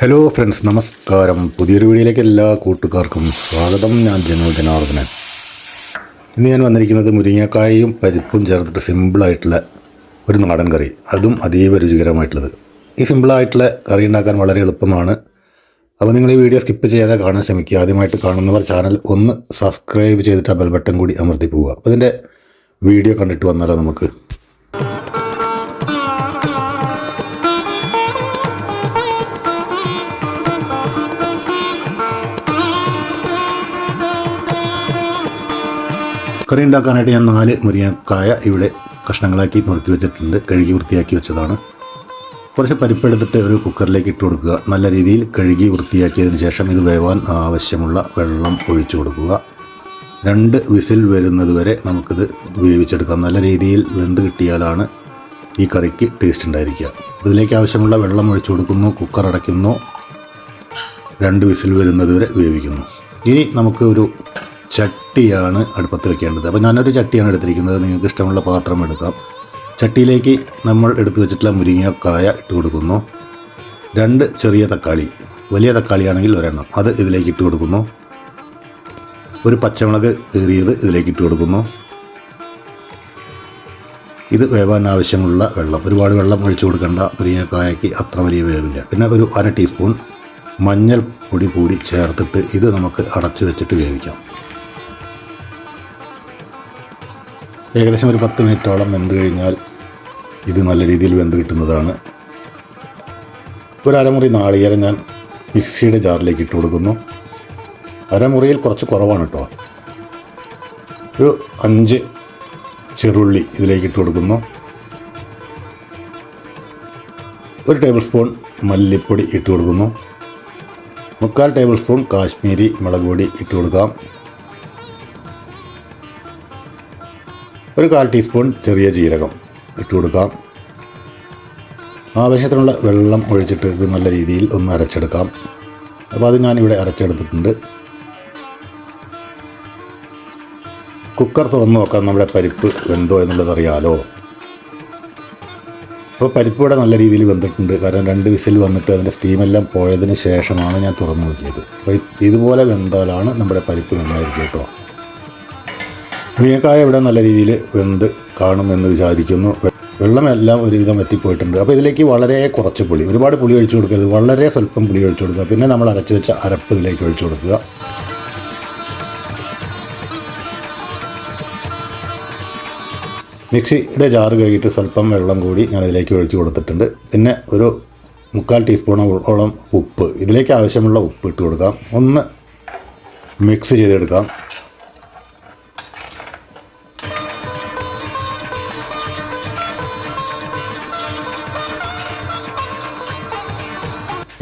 Hello friends നമസ്കാരം. പുതിയൊരു വീഡിയോയിലേക്ക് എല്ലാ കൂട്ടുകാർക്കും സ്വാഗതം. ഞാൻ ജനു ജനാർദ്ദനൻ. ഇന്ന് ഞാൻ വന്നിരിക്കുന്നത് മുരിങ്ങക്കായയും പരിപ്പും ചേർത്തിട്ട് സിമ്പിളായിട്ടുള്ള ഒരു നാടൻ കറി. അതും അതീവ രുചികരമായിട്ടുള്ളത്. ഈ സിമ്പിളായിട്ടുള്ള കറി ഉണ്ടാക്കാൻ വളരെ എളുപ്പമാണ്. അപ്പോൾ നിങ്ങൾ ഈ വീഡിയോ സ്കിപ്പ് ചെയ്യാതെ കാണാൻ ശ്രമിക്കുക. ആദ്യമായിട്ട് കാണുന്നവർ ചാനൽ ഒന്ന് സബ്സ്ക്രൈബ് ചെയ്തിട്ട് ആ ബെൽ ബട്ടൺ കൂടി അമർത്തി പോവുക. അതിന്റെ വീഡിയോ കണ്ടിട്ട് വന്നാലോ നമുക്ക്. കറി ഉണ്ടാക്കാനായിട്ട് ഞാൻ നാല് മുരിങ്ങക്കായ ഇവിടെ കഷ്ണങ്ങളാക്കി നുറുക്കി വെച്ചിട്ടുണ്ട്. കഴുകി വൃത്തിയാക്കി വെച്ചതാണ്. കുറച്ച് പരിപ്പെടുത്തിട്ട് ഒരു കുക്കറിലേക്ക് ഇട്ട് കൊടുക്കുക. നല്ല രീതിയിൽ കഴുകി വൃത്തിയാക്കിയതിന് ശേഷം ഇത് വേവാൻ ആവശ്യമുള്ള വെള്ളം ഒഴിച്ചു കൊടുക്കുക. രണ്ട് വിസിൽ വരുന്നത് വരെ നമുക്കിത് വേവിച്ചെടുക്കാം. നല്ല രീതിയിൽ വെന്ത് കിട്ടിയാലാണ് ഈ കറിക്ക് ടേസ്റ്റ് ഉണ്ടായിരിക്കുക. ഇതിലേക്ക് ആവശ്യമുള്ള വെള്ളം ഒഴിച്ചു കൊടുക്കുന്നു കുക്കർ അടയ്ക്കുന്നു. രണ്ട് വിസിൽ വരുന്നത് വരെ വേവിക്കുന്നു. ഇനി നമുക്ക് ഒരു ചട്ടിയാണ് അടുപ്പത്ത് വെക്കേണ്ടത്. അപ്പോൾ ഞാനൊരു ചട്ടിയാണ് എടുത്തിരിക്കുന്നത്. നിങ്ങൾക്ക് ഇഷ്ടമുള്ള പാത്രം എടുക്കാം. ചട്ടിയിലേക്ക് നമ്മൾ എടുത്തു വെച്ചിട്ടുള്ള മുരിങ്ങക്കായ ഇട്ട് കൊടുക്കുന്നു. രണ്ട് ചെറിയ തക്കാളി വലിയ തക്കാളിയാണെങ്കിൽ ഒരെണ്ണം അത് ഇതിലേക്ക് ഇട്ട് കൊടുക്കുന്നു. ഒരു പച്ചമുളക് ഏറിയത് ഇതിലേക്ക് ഇട്ട് കൊടുക്കുന്നു. ഇത് വേവാൻ ആവശ്യമുള്ള വെള്ളം. ഒരുപാട് വെള്ളം ഒഴിച്ചു കൊടുക്കേണ്ട മുരിങ്ങക്കായക്ക് അത്ര വലിയ വേവില്ല. പിന്നെ ഒരു അര ടീസ്പൂൺ മഞ്ഞൾ പൊടി കൂടി ചേർത്തിട്ട് ഇത് നമുക്ക് അടച്ചു വെച്ചിട്ട് വേവിക്കാം. ഏകദേശം ഒരു പത്ത് മിനിറ്റോളം വെന്ത് കഴിഞ്ഞാൽ ഇത് നല്ല രീതിയിൽ വെന്ത് കിട്ടുന്നതാണ്. ഒരു അരമുറി നാളികേരം ഞാൻ മിക്സിയുടെ ജാറിലേക്ക് ഇട്ട് കൊടുക്കുന്നു. അരമുറിയിൽ കുറച്ച് കുറവാണ് കേട്ടോ. ഒരു അഞ്ച് ചെറുള്ളി ഇതിലേക്ക് ഇട്ട് കൊടുക്കുന്നു. ഒരു ടേബിൾ സ്പൂൺ മല്ലിപ്പൊടി ഇട്ട് കൊടുക്കുന്നു. മുക്കാൽ ടേബിൾ സ്പൂൺ കാശ്മീരി മുളക് പൊടി ഇട്ട് കൊടുക്കാം. ഒരു കാൽ ടീസ്പൂൺ ചെറിയ ജീരകം ഇട്ട് കൊടുക്കാം. ആവശ്യത്തിനുള്ള വെള്ളം ഒഴിച്ചിട്ട് ഇത് നല്ല രീതിയിൽ ഒന്ന് അരച്ചെടുക്കാം. അപ്പോൾ അത് ഇവിടെ അരച്ചെടുത്തിട്ടുണ്ട്. കുക്കർ തുറന്ന് നോക്കാം നമ്മുടെ പരിപ്പ് വെന്തോ എന്നുള്ളത് അറിയാമല്ലോ അപ്പോൾ പരിപ്പ് ഇവിടെ നല്ല രീതിയിൽ വെന്തിട്ടുണ്ട്. കാരണം രണ്ട് വിസിൽ വന്നിട്ട് അതിന്റെ സ്റ്റീമെല്ലാം പോയതിന് ശേഷമാണ് ഞാൻ തുറന്നു നോക്കിയത്. അപ്പോൾ ഇതുപോലെ വെന്താലാണ് നമ്മുടെ പരിപ്പ് നന്നായിരിക്കും കേട്ടോ. മുരിങ്ങക്കായ ഇവിടെ നല്ല രീതിയിൽ വെന്ത് കാണുമെന്ന് വിചാരിക്കുന്നു. വെള്ളമെല്ലാം ഒരുവിധം എത്തിപ്പോയിട്ടുണ്ട് അപ്പോൾ ഇതിലേക്ക് വളരെ കുറച്ച് പുളി ഒരുപാട് പുളി ഒഴിച്ചു കൊടുക്കരുത്. വളരെ സ്വല്പം പുളി ഒഴിച്ചു കൊടുക്കുക. പിന്നെ നമ്മൾ അരച്ചു വെച്ച അരപ്പ് ഇതിലേക്ക് ഒഴിച്ചു കൊടുക്കുക. മിക്സിയുടെ ജാറ് കഴുകിയിട്ട് സ്വല്പം വെള്ളം കൂടി ഞാൻ ഇതിലേക്ക് ഒഴിച്ചു കൊടുത്തിട്ടുണ്ട്. പിന്നെ ഒരു മുക്കാൽ ടീസ്പൂണോളം ഉപ്പ് ഇതിലേക്ക് ആവശ്യമുള്ള ഉപ്പ് ഇട്ട് കൊടുക്കാം. ഒന്ന് മിക്സ് ചെയ്തെടുക്കാം.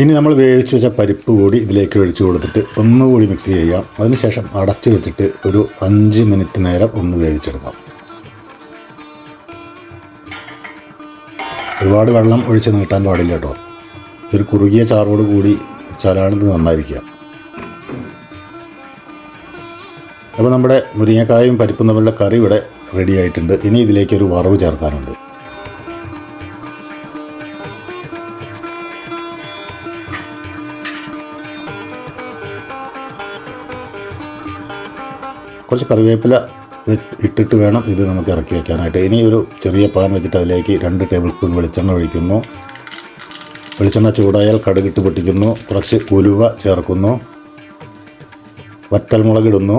ഇനി നമ്മൾ വേവിച്ച് വെച്ച പരിപ്പ് കൂടി ഇതിലേക്ക് ഒഴിച്ചു കൊടുത്തിട്ട് ഒന്നുകൂടി മിക്സ് ചെയ്യാം. അതിനുശേഷം അടച്ചു വെച്ചിട്ട് ഒരു അഞ്ച് മിനിറ്റ് നേരം ഒന്ന് വേവിച്ചെടുക്കാം. ഒരുപാട് വെള്ളം ഒഴിച്ച് നീട്ടാൻ പാടില്ല കേട്ടോ. ഇതൊരു കുറുകിയ ചാറോട് കൂടി വെച്ചാലാണിത് നന്നായിരിക്കുക. അപ്പോൾ നമ്മുടെ മുരിങ്ങക്കായും പരിപ്പും തമ്മിലുള്ള കറി ഇവിടെ റെഡി ആയിട്ടുണ്ട്. ഇനി ഇതിലേക്ക് ഒരു വറവ് ചേർക്കാനുണ്ട്. കുറച്ച് കറിവേപ്പില ഇട്ടിട്ട് വേണം ഇത് നമുക്ക് ഇറക്കി വെക്കാനായിട്ട്. ഇനി ഒരു ചെറിയ പാൻ വെച്ചിട്ട് അതിലേക്ക് രണ്ട് ടേബിൾ സ്പൂൺ വെളിച്ചെണ്ണ ഒഴിക്കുന്നു. വെളിച്ചെണ്ണ ചൂടായാൽ കടുകിട്ട് പൊട്ടിക്കുന്നു. കുറച്ച് ഉലുവ ചേർക്കുന്നു. വറ്റൽമുളക് ഇടുന്നു.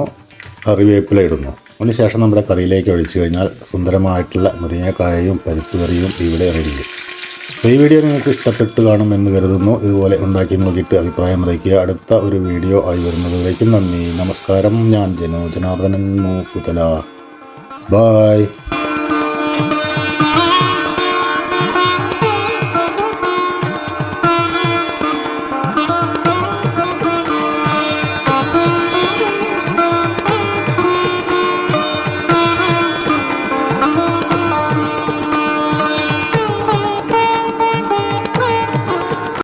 കറിവേപ്പില ഇടുന്നു. അതിനുശേഷം നമ്മുടെ കറിയിലേക്ക് ഒഴിച്ചു കഴിഞ്ഞാൽ സുന്ദരമായിട്ടുള്ള മുരിങ്ങക്കായയും പരിപ്പ് കറിയും ഇവിടെ റെഡി ഈ വീഡിയോ നിങ്ങൾക്ക് ഇഷ്ടപ്പെട്ട് കാണുമെന്ന് കരുതുന്നു. ഇതുപോലെ ഉണ്ടാക്കി നോക്കിയിട്ട് അഭിപ്രായം അറിയിക്കുക. അടുത്ത ഒരു വീഡിയോ ആയി വരുന്നതുവരേക്കും നന്ദി. നമസ്കാരം. ഞാൻ ജനോ ജനാർദ്ദനൻ മൂക്കുതല. ബായ്